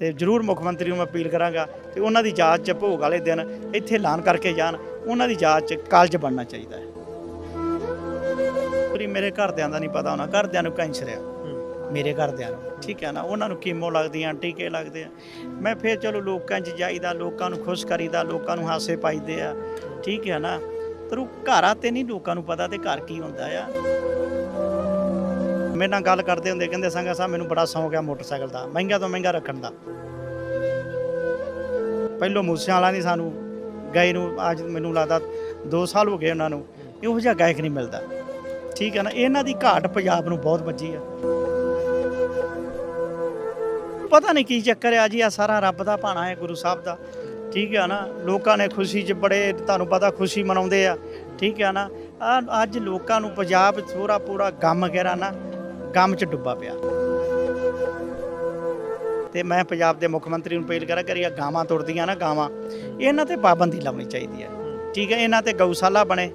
ਤੇ ਜ਼ਰੂਰ ਮੁੱਖ ਮੰਤਰੀ ਨੂੰ ਮੈਂ ਅਪੀਲ ਕਰਾਂਗਾ ਤੇ ਉਹਨਾਂ ਦੀ ਜਾਂਚ ਚ ਭੋਗ ਵਾਲੇ ਦਿਨ ਇੱਥੇ ਐਲਾਨ ਕਰਕੇ ਜਾਣ, ਉਹਨਾਂ ਦੀ ਜਾਂਚ ਚ ਕਾਲਜ ਬਣਨਾ ਚਾਹੀਦਾ ਹੈ। ਪੂਰੀ ਮੇਰੇ ਘਰਦਿਆਂ ਦਾ ਨਹੀਂ ਪਤਾ ਹੋਣਾ, ਘਰਦਿਆਂ ਨੂੰ ਕੈਂਸਰ ਆ ਮੇਰੇ ਘਰਦਿਆਂ ਨੂੰ, ਠੀਕ ਹੈ ਨਾ? ਉਹਨਾਂ ਨੂੰ ਕੀਮੋ ਲੱਗਦੀਆਂ, ਟੀਕੇ ਲੱਗਦੇ ਆ। ਮੈਂ ਫਿਰ ਚਲੋ ਲੋਕਾਂ 'ਚ ਜਾਈਦਾ, ਲੋਕਾਂ ਨੂੰ ਖੁਸ਼ ਕਰੀਦਾ, ਲੋਕਾਂ ਨੂੰ ਹਾਸੇ ਪਾਈਦੇ ਆ। ਠੀਕ ਹੈ ਨਾ? ਪਰ ਉਹ ਘਰਾਂ ਤੇ ਨਹੀਂ ਲੋਕਾਂ ਨੂੰ ਪਤਾ ਤੇ ਘਰ ਕੀ ਹੁੰਦਾ ਆ। ਮੇਰੇ ਨਾਲ ਗੱਲ ਕਰਦੇ ਹੁੰਦੇ ਕਹਿੰਦੇ ਸੰਗਾ ਸਾਹਿਬ, ਮੈਨੂੰ ਬੜਾ ਸ਼ੌਂਕ ਆ ਮੋਟਰਸਾਈਕਲ ਦਾ, ਮਹਿੰਗਾ ਤੋਂ ਮਹਿੰਗਾ ਰੱਖਣ ਦਾ। ਪਹਿਲੋਂ ਮੂਸਿਆਂ ਵਾਲਾ ਨਹੀਂ ਸਾਨੂੰ ਗਏ ਨੂੰ ਅੱਜ ਮੈਨੂੰ ਲੱਗਦਾ 2 ਸਾਲ ਹੋ ਗਏ ਉਹਨਾਂ ਨੂੰ, ਇਹੋ ਜਿਹਾ ਗਾਇਕ ਨਹੀਂ ਮਿਲਦਾ। ਠੀਕ ਹੈ ਨਾ, ਇਹਨਾਂ ਦੀ ਘਾਟ ਪੰਜਾਬ ਨੂੰ ਬਹੁਤ ਵੱਜੀ ਆ। ਪਤਾ ਨਹੀਂ ਕੀ ਚੱਕਰ ਆ ਜੀ ਆ ਸਾਰਾ ਰੱਬ ਦਾ ਭਾਣਾ ਹੈ, ਗੁਰੂ ਸਾਹਿਬ ਦਾ। ਠੀਕ ਹੈ ਨਾ, ਲੋਕਾਂ ਨੇ ਖੁਸ਼ੀ 'ਚ ਬੜੇ, ਤੁਹਾਨੂੰ ਪਤਾ ਖੁਸ਼ੀ ਮਨਾਉਂਦੇ ਆ। ਠੀਕ ਹੈ ਨਾ ਆਹ ਅੱਜ ਲੋਕਾਂ ਨੂੰ ਪੰਜਾਬ ਥੋੜਾ ਪੂਰਾ ਗਮ ਵਗੈਰਾ ਨਾ। ਗਮ 'ਚ ਡੁੱਬਾ ਪਿਆ। ਤੇ ਮੈਂ ਪੰਜਾਬ ਦੇ ਮੁੱਖ ਮੰਤਰੀ ਨੂੰ ਅਪੀਲ ਕਰਾਂ ਕਰੀਆ ਗਾਵਾਂ ਤੁਰਦੀਆਂ ਨਾ ਗਾਵਾਂ। ਇਹਨਾਂ ਤੇ ਪਾਬੰਦੀ ਲਾਉਣੀ ਚਾਹੀਦੀ ਹੈ। ਠੀਕ ਹੈ, ਇਹਨਾਂ ਤੇ ਗਊਸ਼ਾਲਾ ਬਣੇ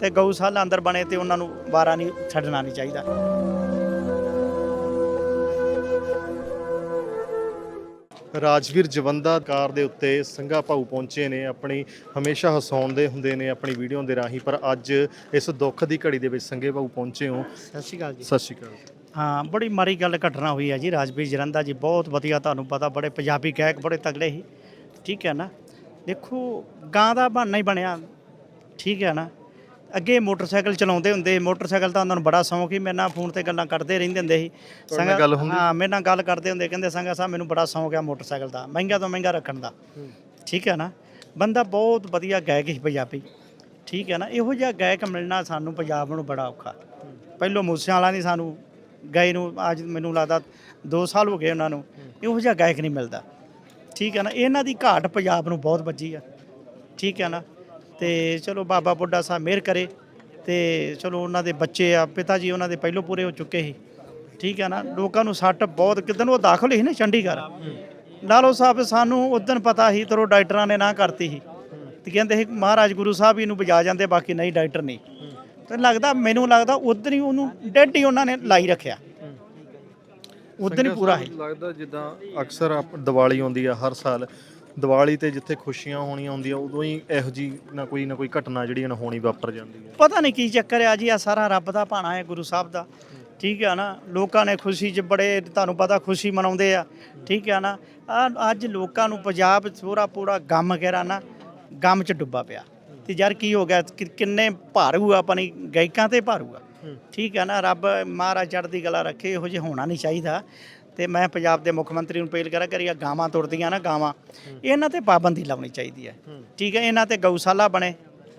ਤੇ ਗਊਸ਼ਾਲਾ ਅੰਦਰ ਬਣੇ ਤੇ ਉਹਨਾਂ ਨੂੰ ਬਾਰਾ ਨਹੀਂ ਛੱਡਣਾ ਨਹੀਂ ਚਾਹੀਦਾ। ਰਾਜਵੀਰ ਜਵੰਦਾ ਕਾਰ ਦੇ ਉੱਤੇ ਸੰਘਾ ਭਾਊ ਪਹੁੰਚੇ ਨੇ ਆਪਣੀ ਹਮੇਸ਼ਾ ਹਸਾਉਂਦੇ ਹੁੰਦੇ ਨੇ ਆਪਣੀ ਵੀਡੀਓ ਦੇ ਰਾਹੀਂ ਪਰ ਅੱਜ ਇਸ ਦੁੱਖ ਦੀ ਘੜੀ ਦੇ ਵਿੱਚ ਸੰਘੇ ਭਾਊ ਪਹੁੰਚੇ ਹੋ। ਸਤਿ ਸ਼੍ਰੀ ਅਕਾਲ ਜੀ। ਸਤਿ ਸ਼੍ਰੀ ਅਕਾਲ ਹਾਂ ਬੜੀ ਮਾੜੀ ਗੱਲ ਘਟਨਾ ਹੋਈ ਹੈ ਜੀ ਰਾਜਵੀਰ ਜਰੰਦਾ ਜੀ ਬਹੁਤ ਵਧੀਆ ਤੁਹਾਨੂੰ ਪਤਾ ਬੜੇ ਪੰਜਾਬੀ ਗਾਇਕ ਬੜੇ ਤਗੜੇ ਸੀ। ਠੀਕ ਹੈ ਨਾ? ਦੇਖੋ ਗਾਂ ਦਾ ਬਣਨਾ ਹੀ ਬਣਿਆ। ਠੀਕ ਹੈ ਨਾ? ਅੱਗੇ ਮੋਟਰਸਾਈਕਲ ਚਲਾਉਂਦੇ ਹੁੰਦੇ ਮੋਟਰਸਾਈਕਲ ਤਾਂ ਉਹਨਾਂ ਨੂੰ ਬੜਾ ਸ਼ੌਂਕ ਸੀ। ਮੇਰੇ ਨਾਲ ਫੋਨ ਤੇ ਗੱਲਾਂ ਕਰਦੇ ਰਹਿੰਦੇ ਹੁੰਦੇ ਸੀ। ਤੁਹਾਡੇ ਨਾਲ ਗੱਲ ਹੁੰਦੀ? ਹਾਂ ਮੇਰੇ ਨਾਲ ਗੱਲ ਕਰਦੇ ਹੁੰਦੇ। ਕਹਿੰਦੇ ਸੰਗਾ ਸਾਹਿਬ ਮੈਨੂੰ ਬੜਾ ਸ਼ੌਂਕ ਆ ਮੋਟਰਸਾਈਕਲ ਦਾ। ਮਹਿੰਗਾ ਤੋਂ ਮਹਿੰਗਾ ਰੱਖਣ ਦਾ। ਠੀਕ ਹੈ ਨਾ? ਬੰਦਾ ਬਹੁਤ ਵਧੀਆ ਗਾਇਕ ਸੀ ਪੰਜਾਬੀ। ਠੀਕ ਹੈ ਨਾ? ਇਹੋ ਜਿਹਾ ਗਾਇਕ ਮਿਲਣਾ ਸਾਨੂੰ ਪੰਜਾਬ ਨੂੰ ਬੜਾ ਔਖਾ। ਪਹਿਲੋਂ ਮੂਸਿਆਂ ਵਾਲਾ ਨਹੀਂ ਸਾਨੂੰ ਗਏ ਨੂੰ ਅੱਜ ਮੈਨੂੰ ਲੱਗਦਾ 2 ਸਾਲ ਹੋ ਗਏ ਉਹਨਾਂ ਨੂੰ। ਇਹੋ ਜਿਹਾ ਗਾਇਕ ਨਹੀਂ ਮਿਲਦਾ। ਠੀਕ ਹੈ ਨਾ? ਇਹਨਾਂ ਦੀ ਘਾਟ ਪੰਜਾਬ ਨੂੰ ਬਹੁਤ ਵੱਜੀ ਆ। ਠੀਕ ਹੈ ਨਾ? ਤੇ ਚਲੋ ਬਾਬਾ ਬੁੱਢਾ ਸਾਹਿਬ ਮਿਹਰ ਕਰੇ ਤੇ ਚਲੋ ਉਹਨਾਂ ਦੇ ਬੱਚੇ ਆ ਪਿਤਾ ਜੀ ਉਹਨਾਂ ਦੇ ਪਹਿਲੋਂ ਪੂਰੇ ਹੋ ਚੁੱਕੇ ਸੀ। ਠੀਕ ਹੈ ਨਾ? ਲੋਕਾਂ ਨੂੰ ਸੱਟ ਬਹੁਤ ਕਿਦਨ ਉਹ ਦਾਖਲ ਸੀ ਨਾ ਚੰਡੀਗੜ੍ਹ। ਲਾਲੋ ਸਾਹਿਬ ਸਾਨੂੰ ਉਦੋਂ ਪਤਾ ਸੀ ਤਰੋ ਡਾਕਟਰਾਂ ਨੇ ਨਾ ਕਰਤੀ ਸੀ। ਤੇ ਕਹਿੰਦੇ ਸੀ ਮਹਾਰਾਜ ਗੁਰੂ ਸਾਹਿਬ ਹੀ ਨੂੰ ਬਜਾ ਜਾਂਦੇ ਬਾਕੀ ਨਹੀਂ ਡਾਕਟਰ ਨਹੀਂ। ਤੇ ਲੱਗਦਾ ਮੈਨੂੰ ਲੱਗਦਾ ਉਦੋਂ ਹੀ ਉਹਨੂੰ ਡੈਡ ਹੀ ਉਹਨਾਂ ਨੇ ਲਾਈ ਰੱਖਿਆ। ਉਦੋਂ ਹੀ ਪੂਰਾ ਹੈ ਲੱਗਦਾ ਜਿੱਦਾਂ ਅਕਸਰ ਦੀਵਾਲੀ ਆਉਂਦੀ ਆ ਹਰ ਸਾਲ। ਦੀਵਾਲੀ ਤੇ ਜਿੱਥੇ ਖੁਸ਼ੀਆਂ ਹੋਣੀਆਂ ਹੁੰਦੀਆਂ ਉਦੋਂ ਹੀ ਇਹੋ ਜੀ ਨਾ ਕੋਈ ਨਾ ਕੋਈ ਘਟਨਾ ਜਿਹੜੀ ਆ ਨਾ ਹੋਣੀ ਵਾਪਰ ਜਾਂਦੀ ਹੈ। ਪਤਾ ਨਹੀਂ ਕੀ ਚੱਕਰ ਆ ਜੀ ਆ ਸਾਰਾ ਰੱਬ ਦਾ ਭਾਣਾ ਹੈ ਗੁਰੂ ਸਾਹਿਬ ਦਾ। ਠੀਕ ਹੈ ਨਾ? ਲੋਕਾਂ ਨੇ ਖੁਸ਼ੀ 'ਚ ਬੜੇ ਤੁਹਾਨੂੰ ਪਤਾ ਖੁਸ਼ੀ ਮਨਾਉਂਦੇ ਆ। ਠੀਕ ਹੈ ਨਾ? ਆਹ ਅੱਜ ਲੋਕਾਂ ਨੂੰ ਪੰਜਾਬ ਥੋੜਾ ਪੂਰਾ ਗਮ ਵਗੈਰਾ ਨਾ ਗਮ 'ਚ ਡੁੱਬਾ ਪਿਆ। ਤੇ ਯਾਰ ਕੀ ਹੋ ਗਿਆ? ਕਿ- ਕਿੰਨੇ ਭਾਰੂ ਆ ਆਪਣੀ ਗਾਇਕਾਂ ਤੇ ਭਾਰੂ ਆ ਠੀਕ ਹੈ ਨਾ? ਰੱਬ ਮਹਾਰਾਜ ਚੜ੍ਹਦੀ ਕਲਾ ਰੱਖੇ ਇਹੋ ਜਿਹਾ ਹੋਣਾ ਨਹੀਂ ਚਾਹੀਦਾ। ਤੇ ਮੈਂ ਪੰਜਾਬ ਦੇ ਮੁੱਖ ਮੰਤਰੀ ਨੂੰ ਅਪੀਲ ਕਰਾਂ ਕਰੀਆ ਗਾਵਾਂ ਤੁਰਦੀਆਂ ਨਾ ਗਾਵਾਂ ਇਹਨਾਂ ਤੇ ਪਾਬੰਦੀ ਲਾਉਣੀ ਚਾਹੀਦੀ ਹੈ। ਠੀਕ ਹੈ ਇਹਨਾਂ ਤੇ ਗਊਸ਼ਾਲਾ ਬਣੇ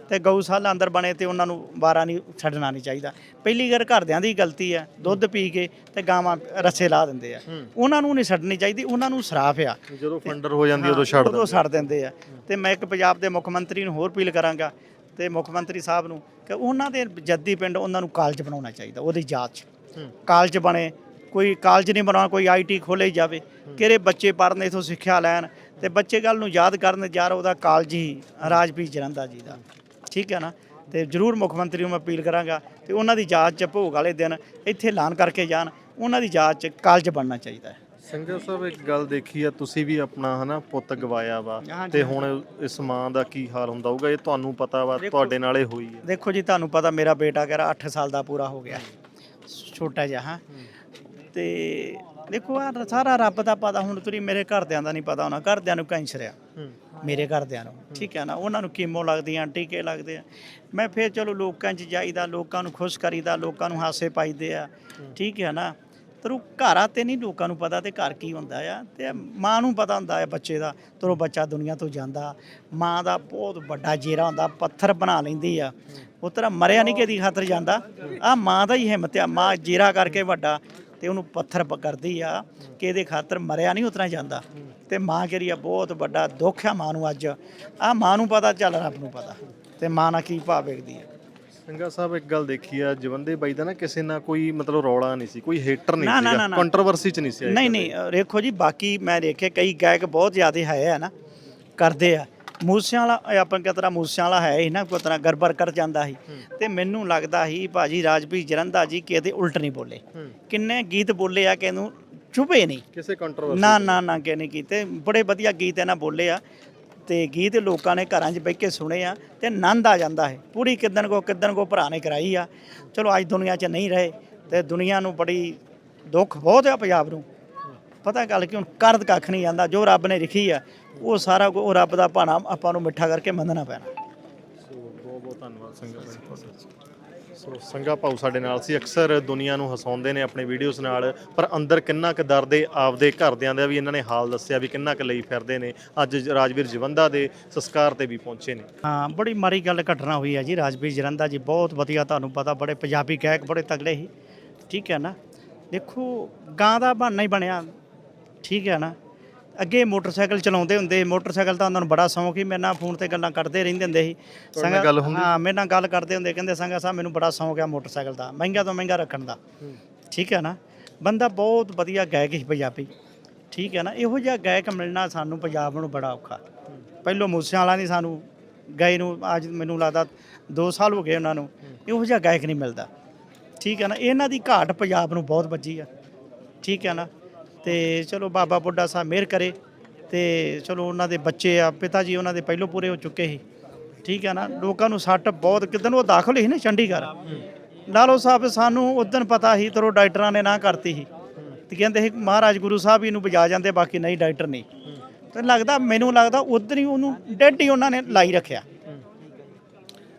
ਤੇ ਗਊਸ਼ਾਲਾ ਅੰਦਰ ਬਣੇ ਤੇ ਉਹਨਾਂ ਨੂੰ ਬਾਰਾ ਨਹੀਂ ਛੱਡਣਾ ਨਹੀਂ ਚਾਹੀਦਾ। ਪਹਿਲੀ ਗੱਲ ਘਰਦਿਆਂ ਦੀ ਗਲਤੀ ਹੈ ਦੁੱਧ ਪੀ ਕੇ ਤੇ ਗਾਵਾਂ ਰੱਸੇ ਲਾ ਦਿੰਦੇ ਆ। ਉਹਨਾਂ ਨੂੰ ਨਹੀਂ ਛੱਡਣੀ ਚਾਹੀਦੀ ਉਹਨਾਂ ਨੂੰ ਸਰਾਫ ਆ। ਜਦੋਂ ਫੰਡਰ ਹੋ ਜਾਂਦੀ ਉਦੋਂ ਛੱਡ ਉਦੋਂ ਛੱਡ ਦਿੰਦੇ ਆ। ਤੇ ਮੈਂ ਇੱਕ ਪੰਜਾਬ ਦੇ ਮੁੱਖ ਮੰਤਰੀ ਨੂੰ ਹੋਰ ਅਪੀਲ ਕਰਾਂਗਾ ਤੇ ਮੁੱਖ ਮੰਤਰੀ ਸਾਹਿਬ ਨੂੰ ਕਿ ਉਹਨਾਂ ਦੇ ਜੱਦੀ ਪਿੰਡ ਉਹਨਾਂ ਨੂੰ ਕਾਲਜ ਬਣਾਉਣਾ ਚਾਹੀਦਾ ਉਹਦੀ ਜਾਂਚ ਹੂੰ। ਕਾਲਜ ਬਣੇ ਕੋਈ ਕਾਲਜ ਨਹੀਂ ਬਣਾਉਣਾ ਕੋਈ ਆਈਟੀ ਖੋਲੇ ਜਾਵੇ। ਕਿਹੜੇ ਬੱਚੇ ਪੜ੍ਹਨ ਇਥੋਂ ਸਿੱਖਿਆ ਲੈਣ। ਤੇ ਬੱਚੇ ਗੱਲ ਨੂੰ ਯਾਦ ਕਰਨ ਯਾਰ ਉਹਦਾ ਕਾਲਜ ਹੀ ਰਾਜਪੀਰ ਜਰੰਦਾ ਜੀ ਦਾ। ਠੀਕ ਹੈ ਨਾ? ਤੇ ਜ਼ਰੂਰ ਮੁੱਖ ਮੰਤਰੀ ਨੂੰ ਮੈਂ ਅਪੀਲ ਕਰਾਂਗਾ ਤੇ ਉਹਨਾਂ ਦੀ ਜਾਂਚ ਚ ਭੋਗ ਵਾਲੇ ਦਿਨ ਇੱਥੇ ਐਲਾਨ ਕਰਕੇ ਜਾਣ। ਉਹਨਾਂ ਦੀ ਜਾਂਚ ਚ ਕਾਲਜ ਬਣਨਾ ਚਾਹੀਦਾ ਹੈ। ਸੰਗਤ ਸਾਹਿਬ ਇੱਕ ਗੱਲ ਦੇਖੀ ਆ ਤੁਸੀਂ ਵੀ ਆਪਣਾ ਹਨਾ ਪੁੱਤ ਗਵਾਇਆ ਵਾ। ਤੇ ਹੁਣ ਇਸ ਮਾਂ ਦਾ ਕੀ ਹਾਲ ਹੁੰਦਾ ਹੋਊਗਾ ਇਹ ਤੁਹਾਨੂੰ ਪਤਾ ਵਾ ਤੁਹਾਡੇ ਨਾਲ ਇਹ ਹੋਈ ਹੈ ਦੇਖੋ ਜੀ ਤੁਹਾਨੂੰ ਪਤਾ ਮੇਰਾ ਬੇਟਾ ਕਹਿੰਦਾ 8 ਸਾਲ ਦਾ ਪੂਰਾ ਹੋ ਗਿਆ। ਛੋਟਾ ਜਿਹਾ ਹਾਂ। ਤੇ ਦੇਖੋ ਆ ਸਾਰਾ ਰੱਬ ਦਾ ਪਤਾ, ਹੁਣ ਤੁਸੀਂ ਮੇਰੇ ਘਰਦਿਆਂ ਦਾ ਨਹੀਂ ਪਤਾ ਹੋਣਾ, ਘਰਦਿਆਂ ਨੂੰ ਕੈਂਸਰ ਆ ਮੇਰੇ ਘਰਦਿਆਂ ਨੂੰ, ਠੀਕ ਹੈ ਨਾ? ਉਹਨਾਂ ਨੂੰ ਕੀਮੋ ਲੱਗਦੀਆਂ ਟੀਕੇ ਲੱਗਦੇ ਆ। ਮੈਂ ਫਿਰ ਚਲੋ ਲੋਕਾਂ 'ਚ ਜਾਈਦਾ, ਲੋਕਾਂ ਨੂੰ ਖੁਸ਼ ਕਰੀਦਾ, ਲੋਕਾਂ ਨੂੰ ਹਾਸੇ ਪਾਈਦੇ ਆ, ਠੀਕ ਹੈ ਨਾ? ਪਰ ਘਰਾਂ ਤੇ ਨਹੀਂ ਲੋਕਾਂ ਨੂੰ ਪਤਾ ਤੇ ਘਰ ਕੀ ਹੁੰਦਾ ਆ। ਤੇ ਮਾਂ ਨੂੰ ਪਤਾ ਹੁੰਦਾ ਆ ਬੱਚੇ ਦਾ ਤਰੋ ਬੱਚਾ ਦੁਨੀਆ ਤੋਂ ਜਾਂਦਾ। ਮਾਂ ਦਾ ਬਹੁਤ ਵੱਡਾ ਜੇਰਾ ਹੁੰਦਾ, ਪੱਥਰ ਬਣਾ ਲੈਂਦੀ ਆ। ਉਹ ਤਰ੍ਹਾਂ ਮਰਿਆ ਨਹੀਂ ਕਿਹਦੀ ਖਾਤਰ ਜਾਂਦਾ। ਆ ਮਾਂ ਦਾ ਹੀ ਹਿੰਮਤ ਆ, ਮਾਂ ਜੇਰਾ ਕਰਕੇ ਵੱਡਾ। ਤੇ ਉਹਨੂੰ ਪੱਥਰ ਕਰਦੀ ਆ ਕਿ ਇਹਦੇ ਖਾਤਰ ਮਰਿਆ ਨਹੀਂ ਉਤਰਾ ਜਾਂਦਾ। ਤੇ ਮਾਂ ਜਿਹੜੀ ਆ ਬਹੁਤ ਵੱਡਾ ਦੁੱਖ ਆ ਮਾਂ ਨੂੰ ਅੱਜ। ਆ ਮਾਂ ਨੂੰ ਪਤਾ ਚੱਲ ਰੱਬ ਨੂੰ ਪਤਾ। ਤੇ ਮਾਂ ਨਾਲ ਕੀ ਭਾਵ ਵੇਖਦੀ ਆ? ਸੰਗਾ ਸਾਹਿਬ ਇੱਕ ਗੱਲ ਦੇਖੀ ਆ ਜਵੰਦੇ ਬਾਈ ਦਾ ਨਾ ਕਿਸੇ ਨਾਲ ਕੋਈ ਮਤਲਬ ਰੌਲਾ ਨਹੀਂ ਸੀ ਕੋਈ ਹੇਟਰ ਨਹੀਂ ਸੀਗਾ। ਕੰਟਰੋਵਰਸੀ ਚ ਨਹੀਂ ਸੀ ਨਹੀਂ। ਨਹੀਂ ਦੇਖੋ ਜੀ ਬਾਕੀ ਮੈਂ ਦੇਖੇ ਕਈ ਗਾਇਕ ਬਹੁਤ ਜ਼ਿਆਦਾ ਹੈ ਨਾ ਕਰਦੇ ਆ। ਮੂਸਿਆਂ ਵਾਲਾ ਇਹ ਆਪਾਂ ਕਿਹ ਤਰ੍ਹਾਂ ਮੂਸਿਆਂ ਵਾਲਾ ਹੈ ਹੀ ਨਾ ਕੋਈ ਤਰ੍ਹਾਂ ਗਰਬਰ ਕਰ ਜਾਂਦਾ ਸੀ। ਤੇ ਮੈਨੂੰ ਲੱਗਦਾ ਸੀ ਭਾਜੀ ਰਾਜਵੀਰ ਜਰੰਦਾ ਜੀ ਕਿਤੇ ਉਲਟ ਨਹੀਂ ਬੋਲੇ। ਕਿੰਨੇ ਗੀਤ ਬੋਲੇ ਆ ਕਿ ਇਹਨੂੰ ਚੁਭੇ ਨਹੀਂ। ਕਿਸੇ ਕੰਟਰੋਵਰਸੀ ਨਾ ਨਾ ਨਾ ਕਿ ਨਹੀਂ ਕੀਤੇ। ਬੜੇ ਵਧੀਆ ਗੀਤ ਇਹਨਾਂ ਬੋਲੇ ਆ। ਤੇ ਗੀਤ ਲੋਕਾਂ ਨੇ ਘਰਾਂ 'ਚ ਬਹਿ ਕੇ ਸੁਣੇ ਆ ਤੇ ਆਨੰਦ ਆ ਜਾਂਦਾ ਹੈ। ਪੂਰੀ ਕਿਦਨ ਕੋ ਕਿਦਨ ਕੋ ਭਰਾ ਨੇ ਕਰਾਈ ਆ। ਚਲੋ ਅੱਜ ਦੁਨੀਆ 'ਚ ਨਹੀਂ ਰਹੇ ਤੇ ਦੁਨੀਆ ਨੂੰ ਬੜੀ ਦੁੱਖ ਬਹੁਤ ਆ ਪੰਜਾਬ ਨੂੰ। ਪਤਾ ਗੱਲ ਕਿ ਹੁਣ ਕਰਦ ਕੱਖ ਨਹੀਂ ਜਾਂਦਾ ਜੋ ਰੱਬ ਨੇ ਲਿਖੀ ਆ ਉਹ ਸਾਰਾ ਉਹ ਰੱਬ ਦਾ ਭਾਣਾ ਆਪਾਂ ਨੂੰ ਮਿੱਠਾ ਕਰਕੇ ਮੰਨਣਾ ਪੈਣਾ। ਸੋ ਬਹੁਤ ਬਹੁਤ ਧੰਨਵਾਦ ਸੰਗਾ ਭਾਈ ਤੁਹਾਡਾ। ਸੋ ਸੰਗਾ ਭਾਊ ਸਾਡੇ ਨਾਲ ਸੀ ਅਕਸਰ ਦੁਨੀਆ ਨੂੰ ਹਸਾਉਂਦੇ ਨੇ ਆਪਣੇ ਵੀਡੀਓਜ਼ ਨਾਲ ਪਰ ਅੰਦਰ ਕਿੰਨਾ ਕੁ ਦਰਦ ਏ ਆਪਦੇ ਘਰਦਿਆਂ ਦਾ ਵੀ ਇਹਨਾਂ ਨੇ ਹਾਲ ਦੱਸਿਆ ਵੀ ਕਿੰਨਾ ਕੁ ਲਈ ਫਿਰਦੇ ਨੇ। ਅੱਜ ਰਾਜਵੀਰ ਜਵੰਦਾ ਦੇ ਸੰਸਕਾਰ ਤੇ ਵੀ ਪਹੁੰਚੇ ਨੇ। ਹਾਂ ਬੜੀ ਮਾੜੀ ਗੱਲ ਘਟਨਾ ਹੋਈ ਹੈ ਜੀ ਰਾਜਵੀਰ ਜਰੰਦਾ ਜੀ ਬਹੁਤ ਵਧੀਆ ਤੁਹਾਨੂੰ ਪਤਾ ਬੜੇ ਪੰਜਾਬੀ ਗਾਇਕ ਬੜੇ ਤਗੜੇ ਸੀ। ਠੀਕ ਹੈ ਨਾ? ਦੇਖੋ ਗਾਂ ਦਾ ਬਹਾਨਾ ਹੀ ਬਣਿਆ। ਠੀਕ ਹੈ ਨਾ? ਅੱਗੇ ਮੋਟਰਸਾਈਕਲ ਚਲਾਉਂਦੇ ਹੁੰਦੇ ਮੋਟਰਸਾਈਕਲ ਤਾਂ ਉਹਨਾਂ ਨੂੰ ਬੜਾ ਸ਼ੌਂਕ ਸੀ। ਮੇਰੇ ਨਾਲ ਫੋਨ ਤੇ ਗੱਲਾਂ ਕਰਦੇ ਰਹਿੰਦੇ ਹੁੰਦੇ ਸੀ। ਤੁਹਾਡੇ ਨਾਲ ਗੱਲ ਹੁੰਦੀ? ਹਾਂ ਮੇਰੇ ਨਾਲ ਗੱਲ ਕਰਦੇ ਹੁੰਦੇ ਕਹਿੰਦੇ ਸੰਗਾ ਸਾਹਿਬ ਮੈਨੂੰ ਬੜਾ ਸ਼ੌਂਕ ਆ ਮੋਟਰਸਾਈਕਲ ਦਾ। ਮਹਿੰਗਾ ਤੋਂ ਮਹਿੰਗਾ ਰੱਖਣ ਦਾ। ਠੀਕ ਹੈ ਨਾ? ਬੰਦਾ ਬਹੁਤ ਵਧੀਆ ਗਾਇਕ ਸੀ ਪੰਜਾਬੀ। ਠੀਕ ਹੈ ਨਾ? ਇਹੋ ਜਿਹਾ ਗਾਇਕ ਮਿਲਣਾ ਸਾਨੂੰ ਪੰਜਾਬ ਨੂੰ ਬੜਾ ਔਖਾ। ਪਹਿਲੋਂ ਮੂਸਿਆਂ ਵਾਲਾ ਨਹੀਂ ਸਾਨੂੰ ਗਏ ਨੂੰ ਅੱਜ ਮੈਨੂੰ ਲੱਗਦਾ 2 ਸਾਲ ਹੋ ਗਏ ਉਹਨਾਂ ਨੂੰ। ਇਹੋ ਜਿਹਾ ਗਾਇਕ ਨਹੀਂ ਮਿਲਦਾ। ਠੀਕ ਹੈ ਨਾ? ਇਹਨਾਂ ਦੀ ਘਾਟ ਪੰਜਾਬ ਨੂੰ ਬਹੁਤ ਵੱਜੀ ਆ। ਠੀਕ ਹੈ ਨਾ? ਤੇ ਚਲੋ ਬਾਬਾ ਬੁੱਢਾ ਸਾਹਿਬ ਮਿਹਰ ਕਰੇ ਤੇ ਚਲੋ ਉਹਨਾਂ ਦੇ ਬੱਚੇ ਆ, ਪਿਤਾ ਜੀ ਉਹਨਾਂ ਦੇ ਪਹਿਲੋਂ ਪੂਰੇ ਹੋ ਚੁੱਕੇ ਸੀ। ਠੀਕ ਹੈ ਨਾ? ਲੋਕਾਂ ਨੂੰ ਸੱਟ ਬਹੁਤ ਕਿਦਨ ਉਹ ਦਾਖਲ ਸੀ ਨਾ ਚੰਡੀਗੜ੍ਹ। ਲਾਲੋ ਸਾਹਿਬ ਸਾਨੂੰ ਉਦੋਂ ਪਤਾ ਸੀ ਤਰੋ ਡਾਕਟਰਾਂ ਨੇ ਨਾ ਕਰਤੀ ਸੀ। ਤੇ ਕਹਿੰਦੇ ਸੀ, ਮਹਾਰਾਜ ਗੁਰੂ ਸਾਹਿਬ ਇਹਨੂੰ ਨੂੰ ਬਜਾ ਜਾਂਦੇ, ਬਾਕੀ ਨਹੀਂ ਡਾਕਟਰ ਨਹੀਂ। ਤੇ ਲੱਗਦਾ, ਮੈਨੂੰ ਲੱਗਦਾ ਉਦੋਂ ਹੀ ਉਹਨੂੰ ਡੈਡ ਹੀ ਉਹਨਾਂ ਨੇ ਲਾਈ ਰੱਖਿਆ।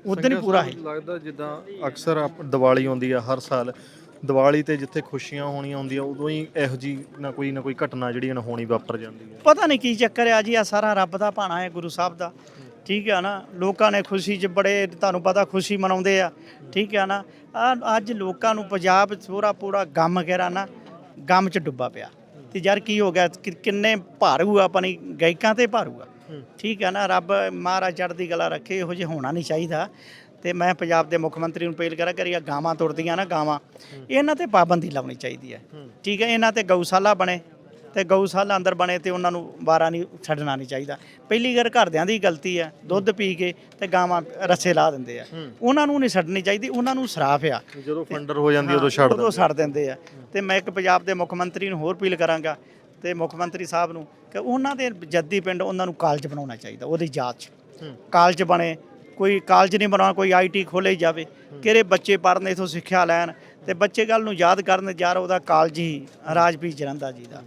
ਉਦੋਂ ਹੀ ਪੂਰਾ ਹੈ ਲੱਗਦਾ ਜਿੱਦਾਂ ਅਕਸਰ ਆਪ- ਦੀਵਾਲੀ ਆਉਂਦੀ ਆ ਹਰ ਸਾਲ। ਦੀਵਾਲੀ ਤੇ ਜਿੱਥੇ ਖੁਸ਼ੀਆਂ ਹੋਣੀਆਂ ਹੁੰਦੀਆਂ ਉਦੋਂ ਹੀ ਇਹੋ ਜੀ ਨਾ ਕੋਈ ਨਾ ਕੋਈ ਘਟਨਾ ਜਿਹੜੀ ਨਾ ਹੋਣੀ ਵਾਪਰ ਜਾਂਦੀ ਹੈ। ਪਤਾ ਨਹੀਂ ਕੀ ਚੱਕਰ ਆ ਜੀ ਆ ਸਾਰਾ ਰੱਬ ਦਾ ਭਾਣਾ ਹੈ ਗੁਰੂ ਸਾਹਿਬ ਦਾ। ਠੀਕ ਹੈ ਨਾ? ਲੋਕਾਂ ਨੇ ਖੁਸ਼ੀ 'ਚ ਬੜੇ ਤੁਹਾਨੂੰ ਪਤਾ ਖੁਸ਼ੀ ਮਨਾਉਂਦੇ ਆ। ਠੀਕ ਹੈ ਨਾ? ਆ ਅੱਜ ਲੋਕਾਂ ਨੂੰ ਪੰਜਾਬ 'ਚ ਪੂਰਾ ਗਮ ਵਗੈਰਾ ਨਾ ਗਮ 'ਚ ਡੁੱਬਾ ਪਿਆ। ਤੇ ਯਾਰ ਕੀ ਹੋ ਗਿਆ? ਕਿੰਨੇ ਭਾਰੂ ਆ ਆਪਣੀ ਗਾਇਕਾਂ ਤੇ ਭਾਰੂ ਆ। ਠੀਕ ਹੈ ਨਾ? ਰੱਬ ਮਹਾਰਾਜ ਚੜ੍ਹਦੀ ਕਲਾ ਰੱਖੇ ਇਹੋ ਜਿਹਾ ਹੋਣਾ ਨਹੀਂ ਚਾਹੀਦਾ। ਤੇ ਮੈਂ ਪੰਜਾਬ ਦੇ ਮੁੱਖ ਮੰਤਰੀ ਨੂੰ ਅਪੀਲ ਕਰਾਂ ਕਿ ਇਹ ਗਾਵਾਂ ਤੁਰਦੀਆਂ ਨਾ ਗਾਵਾਂ ਇਹਨਾਂ ਤੇ ਪਾਬੰਦੀ ਲਾਉਣੀ ਚਾਹੀਦੀ ਹੈ। ਠੀਕ ਹੈ ਇਹਨਾਂ ਤੇ ਗਊਸ਼ਾਲਾ ਬਣੇ ਤੇ ਗਊਸ਼ਾਲਾ ਅੰਦਰ ਬਣੇ ਤੇ ਉਹਨਾਂ ਨੂੰ ਵਾਰਾ ਨਹੀਂ ਛੱਡਣਾ ਨਹੀਂ ਚਾਹੀਦਾ। ਪਹਿਲੀ ਗੱਲ ਘਰਦਿਆਂ ਦੀ ਗਲਤੀ ਹੈ ਦੁੱਧ ਪੀ ਕੇ ਤੇ ਗਾਵਾਂ ਰੱਸੇ ਲਾ ਦਿੰਦੇ ਆ। ਉਹਨਾਂ ਨੂੰ ਨਹੀਂ ਛੱਡਣੀ ਚਾਹੀਦੀ ਉਹਨਾਂ ਨੂੰ ਸਰਾਫ ਆ। ਜਦੋਂ ਫੰਡਰ ਹੋ ਜਾਂਦੀ ਉਦੋਂ ਛੱਡ ਉਦੋਂ ਛੱਡ ਦਿੰਦੇ ਆ। ਤੇ ਮੈਂ ਇੱਕ ਪੰਜਾਬ ਦੇ ਮੁੱਖ ਮੰਤਰੀ ਨੂੰ ਹੋਰ ਅਪੀਲ ਕਰਾਂਗਾ ਤੇ ਮੁੱਖ ਮੰਤਰੀ ਸਾਹਿਬ ਨੂੰ ਕਿ ਉਹਨਾਂ ਦੇ ਜੱਦੀ ਪਿੰਡ ਉਹਨਾਂ ਨੂੰ ਕਾਲਜ ਬਣਾਉਣਾ ਚਾਹੀਦਾ ਉਹਦੀ ਜਾਂਚ ਕਾਲਜ ਬਣੇ ਕੋਈ ਕਾਲਜ ਨਹੀਂ ਬਣਾਉਣਾ ਕੋਈ ਆਈਟੀ ਖੋਲੇ ਜਾਵੇ। ਕਿਹੜੇ ਬੱਚੇ ਪੜ੍ਹਨ ਇਥੋਂ ਸਿੱਖਿਆ ਲੈਣ। ਤੇ ਬੱਚੇ ਗੱਲ ਨੂੰ ਯਾਦ ਕਰਨ ਯਾਰ ਉਹਦਾ ਕਾਲਜ ਹੀ ਰਾਜਪੀਰ ਜਰੰਦਾ ਜੀ ਦਾ।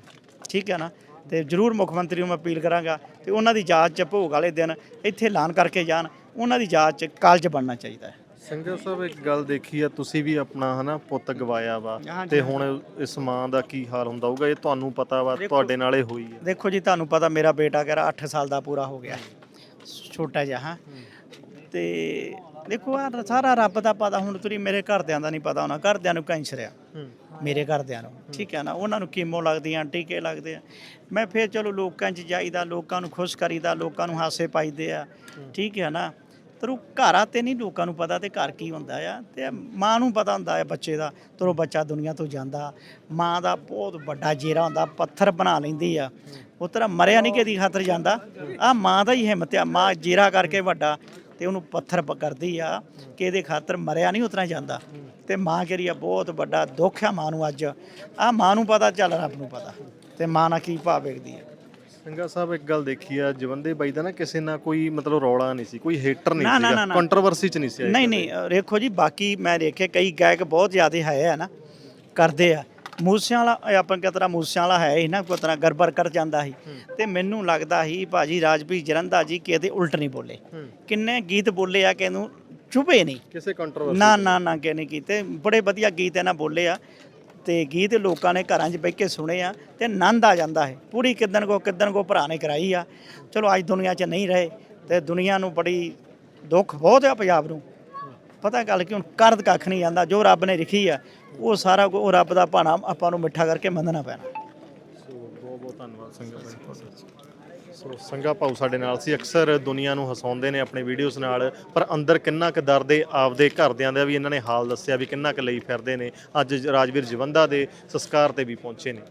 ਠੀਕ ਹੈ ਨਾ? ਤੇ ਜਰੂਰ ਮੁੱਖ ਮੰਤਰੀ ਨੂੰ ਮੈਂ ਅਪੀਲ ਕਰਾਂਗਾ ਤੇ ਉਹਨਾਂ ਦੀ ਜਾਂਚ ਚ ਭੋਗ ਵਾਲੇ ਦਿਨ ਇੱਥੇ ਐਲਾਨ ਕਰਕੇ ਜਾਣ। ਉਹਨਾਂ ਦੀ ਜਾਂਚ ਚ ਕਾਲਜ ਬਣਨਾ ਚਾਹੀਦਾ ਹੈ। ਸੰਗਤ ਸਾਹਿਬ ਇੱਕ ਗੱਲ ਦੇਖੀ ਆ ਤੁਸੀਂ ਵੀ ਆਪਣਾ ਹਨਾ ਪੁੱਤ ਗਵਾਇਆ ਵਾ। ਤੇ ਹੁਣ ਇਸ ਮਾਂ ਦਾ ਕੀ ਹਾਲ ਹੁੰਦਾ ਹੋਊਗਾ ਇਹ ਤੁਹਾਨੂੰ ਪਤਾ ਵਾ ਤੁਹਾਡੇ ਨਾਲ ਹੋਈ ਹੈ ਦੇਖੋ ਜੀ ਤੁਹਾਨੂੰ ਪਤਾ ਮੇਰਾ ਬੇਟਾ ਕਹਿੰਦਾ 8 ਸਾਲ ਦਾ ਪੂਰਾ ਹੋ ਗਿਆ। ਛੋਟਾ ਜਿਹਾ ਹਾਂ। ਤੇ ਦੇਖੋ ਆ ਸਾਰਾ ਰੱਬ ਦਾ ਪਤਾ ਹੁਣ ਤੁਸੀਂ ਮੇਰੇ ਘਰਦਿਆਂ ਦਾ ਨਹੀਂ ਪਤਾ ਹੋਣਾ ਘਰਦਿਆਂ ਨੂੰ ਕੈਂਸਰ ਆ ਮੇਰੇ ਘਰਦਿਆਂ ਨੂੰ ਠੀਕ ਹੈ ਨਾ? ਉਹਨਾਂ ਨੂੰ ਕੀਮੋ ਲੱਗਦੀਆਂ ਟੀਕੇ ਲੱਗਦੇ ਆ। ਮੈਂ ਫਿਰ ਚਲੋ ਲੋਕਾਂ 'ਚ ਜਾਈਦਾ ਲੋਕਾਂ ਨੂੰ ਖੁਸ਼ ਕਰੀਦਾ ਲੋਕਾਂ ਨੂੰ ਹਾਸੇ ਪਾਈਦੇ ਆ ਠੀਕ ਹੈ ਨਾ? ਤਰੋ ਘਰਾਂ ਤੇ ਨਹੀਂ ਲੋਕਾਂ ਨੂੰ ਪਤਾ ਤੇ ਘਰ ਕੀ ਹੁੰਦਾ ਆ। ਤੇ ਮਾਂ ਨੂੰ ਪਤਾ ਹੁੰਦਾ ਹੈ ਬੱਚੇ ਦਾ ਤਰੋ ਬੱਚਾ ਦੁਨੀਆ ਤੋਂ ਜਾਂਦਾ। ਮਾਂ ਦਾ ਬਹੁਤ ਵੱਡਾ ਜੇਰਾ ਹੁੰਦਾ ਪੱਥਰ ਬਣਾ ਲੈਂਦੀ ਆ। ਉਹ ਤਰ੍ਹਾਂ ਮਰਿਆ ਨਹੀਂ ਕਿਹਦੀ ਖਾਤਰ ਜਾਂਦਾ। ਆ ਮਾਂ ਦਾ ਹੀ ਹਿੰਮਤ ਆ ਮਾਂ ਜੇਰਾ ਕਰਕੇ ਵੱਡਾ। ਤੇ ਉਹਨੂੰ ਪੱਥਰ ਕਰਦੀ ਆ ਕਿ ਇਹਦੇ ਖਾਤਰ ਮਰਿਆ ਨਹੀਂ ਉਤਰਾ ਜਾਂਦਾ। ਤੇ ਮਾਂ ਕਿਹੜੀ ਆ ਬਹੁਤ ਵੱਡਾ ਦੁੱਖ ਆ ਮਾਂ ਨੂੰ ਅੱਜ। ਆ ਮਾਂ ਨੂੰ ਪਤਾ ਚੱਲ ਰੱਬ ਨੂੰ ਪਤਾ। ਤੇ ਮਾਂ ਨਾਲ ਕੀ ਭਾਵ ਵੇਖਦੀ ਆ। ਸੰਗਾ ਸਾਹਿਬ ਇੱਕ ਗੱਲ ਦੇਖੀ ਆ ਜਵੰਦੇ ਬਾਈ ਦਾ ਨਾ ਕਿਸੇ ਨਾਲ ਕੋਈ ਮਤਲਬ ਰੌਲਾ ਨਹੀਂ ਸੀ ਕੋਈ ਹੇਟਰ ਨਹੀਂ ਸੀਗਾ। ਕੰਟਰੋਵਰਸੀ ਚ ਨਹੀਂ ਸੀ ਨਹੀਂ ਨਹੀਂ ਦੇਖੋ ਜੀ ਬਾਕੀ ਮੈਂ ਦੇਖੇ ਕਈ ਗਾਇਕ ਬਹੁਤ ਜ਼ਿਆਦਾ ਹੈ ਆ ਨਾ ਕਰਦੇ ਆ। ਮੂਸਿਆਂ ਵਾਲਾ ਇਹ ਆਪਾਂ ਕਿਤਰਾ ਮੂਸਿਆਂ ਵਾਲਾ ਹੈ ਹੀ ਨਾ ਕੋਈ ਤਰ੍ਹਾਂ ਗੜਬੜ ਕਰ ਜਾਂਦਾ ਸੀ। ਤੇ ਮੈਨੂੰ ਲੱਗਦਾ ਸੀ ਭਾਜੀ ਰਾਜਪੀਰ ਜਰੰਦਾ ਜੀ ਕਿਤੇ ਉਲਟ ਨਹੀਂ ਬੋਲੇ। ਕਿੰਨੇ ਗੀਤ ਬੋਲੇ ਆ ਕਿ ਇਹਨੂੰ ਚੁਭੇ ਨਹੀਂ। ਕਿਸੇ ਕੰਟਰੋਵਰਸੀ ਨਾ ਨਾ ਨਾ ਕਿ ਨਹੀਂ ਕੀਤੇ। ਬੜੇ ਵਧੀਆ ਗੀਤ ਇਹਨਾਂ ਬੋਲੇ ਆ। ਤੇ ਗੀਤ ਲੋਕਾਂ ਨੇ ਘਰਾਂ 'ਚ ਬਹਿ ਕੇ ਸੁਣੇ ਆ ਤੇ ਆਨੰਦ ਆ ਜਾਂਦਾ ਹੈ। ਪੂਰੀ ਕਿਦਨ ਕੋ ਕਿਦਨ ਕੋ ਭਰਾ ਨੇ ਕਰਾਈ ਆ। ਚਲੋ ਅੱਜ ਦੁਨੀਆ 'ਚ ਨਹੀਂ ਰਹੇ ਤੇ ਦੁਨੀਆ ਨੂੰ ਬੜੀ ਦੁੱਖ ਬਹੁਤ ਆ ਪੰਜਾਬ ਨੂੰ। ਪਤਾ ਗੱਲ ਕਿ, ਹੁਣ ਕਰਦ ਕੱਖ ਨਹੀਂ ਜਾਂਦਾ, ਜੋ ਰੱਬ ਨੇ ਲਿਖੀ ਆ, ਉਹ ਸਾਰਾ ਕੁ- ਉਹ ਰੱਬ ਦਾ ਭਾਣਾ ਆਪਾਂ ਨੂੰ ਮਿੱਠਾ ਕਰਕੇ ਮੰਨਣਾ ਪੈਣਾ। ਸੋ ਬਹੁਤ ਬਹੁਤ ਧੰਨਵਾਦ ਸੰਗਾ ਭਾਈ ਤੁਹਾਡਾ। ਸੋ ਸੰਗਾ ਭਾਊ ਸਾਡੇ ਨਾਲ ਸੀ, ਅਕਸਰ ਦੁਨੀਆ ਨੂੰ ਹਸਾਉਂਦੇ ਨੇ ਆਪਣੇ ਵੀਡੀਓਜ਼ ਨਾਲ, ਪਰ ਅੰਦਰ ਕਿੰਨਾ ਕੁ ਦਰ ਦੇ ਆਪਦੇ ਘਰਦਿਆਂ ਦਾ ਵੀ ਇਹਨਾਂ ਨੇ ਹਾਲ ਦੱਸਿਆ ਵੀ ਕਿੰਨਾ ਕੁ ਲਈ ਫਿਰਦੇ ਨੇ। ਅੱਜ ਰਾਜਵੀਰ ਜਵੰਦਾ ਦੇ ਸੰਸਕਾਰ ਤੇ ਵੀ ਪਹੁੰਚੇ ਨੇ।